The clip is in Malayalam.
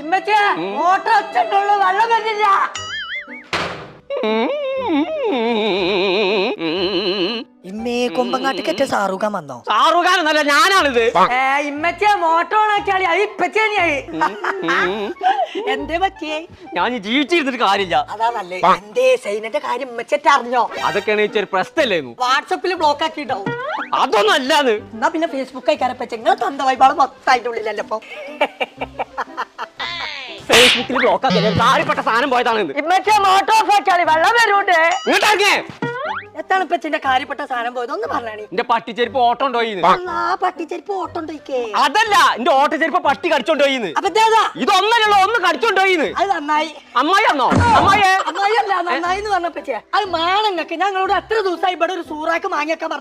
ഇമ്മച്ചേ ഓട്ടോ വെച്ചിട്ടുള്ളൂ വെള്ളം വരുന്നില്ല ഇമ്മേ കൊമ്പങ്ങാട്ടിക്കറ്റ സാറുകാൻ വന്നോ? സാറുകാരനല്ല ഞാനാണിത്. ഏ ഇമ്മച്ചേ മോട്ടോ ആക്കിയാളി അത് ഇപ്പച്ചേനിയായി എന്തേ പറ്റിയേ? ഞാൻ ഈ ജീവിച്ചിരുന്നിട്ട് കാര്യമില്ല. അതാ നല്ലേ എന്തേ സൈനന്റെ കാര്യം ഇമ്മച്ചേറ്റ് അറിഞ്ഞോ? അതൊക്കെയാണ് ഇച്ചൊരു പ്രശ്നമല്ലേന്നു. വാട്സപ്പിൽ ബ്ലോക്ക് ആക്കിട്ടോ അതൊന്നും അല്ലാന്ന് എന്നാ പിന്നെ ഫേസ്ബുക്ക് അയക്കാനെ പറ്റി നിങ്ങൾ തന്ന വൈബാൾ മൊത്തമായിട്ട് ഉള്ളിലല്ലോ ഇപ്പൊ? ഫേസ്ബുക്കിൽ ബ്ലോക്ക് ആക്കിയ താഴെപ്പെട്ട സാധനം പോയതാണ് ഇമ്മച്ചേ മോട്ടോ ഓഫ് ആക്കിയാളി. വെള്ളം വരൂണ്ടേ ഇങ്ങോട്ടേ എത്താണ് കാര്യപ്പെട്ട സാധനം പോയത്. ഒന്ന് പറഞ്ഞാണി. എന്റെ പട്ടിച്ചെരുപ്പ് ഓട്ടം ഉണ്ടോയിന്ന് ആ പട്ടിച്ചെരിപ്പ് ഓട്ടം ഉണ്ടോയിക്കേ അതല്ല എന്റെ ഓട്ടച്ചെരുപ്പ് പട്ടി കടിച്ചോണ്ടോയിന്ന് അപ്പൊ ഇതേതാ ഇതൊന്നല്ല ഒന്ന് കടിച്ചോണ്ടോയിന്ന് അത് നന്നായി. അമ്മായി ആണോ അമ്മായിയെ അമ്മായിയല്ല നന്നായി എന്ന് പറഞ്ഞപ്പച്ചേ അത് മാണങ്ങൾക്ക് ഞങ്ങളോട് എത്ര ദിവസമായി ഇവിടെ ഒരു സൂറാക്ക് മാങ്ങിയൊക്കെ പറഞ്ഞു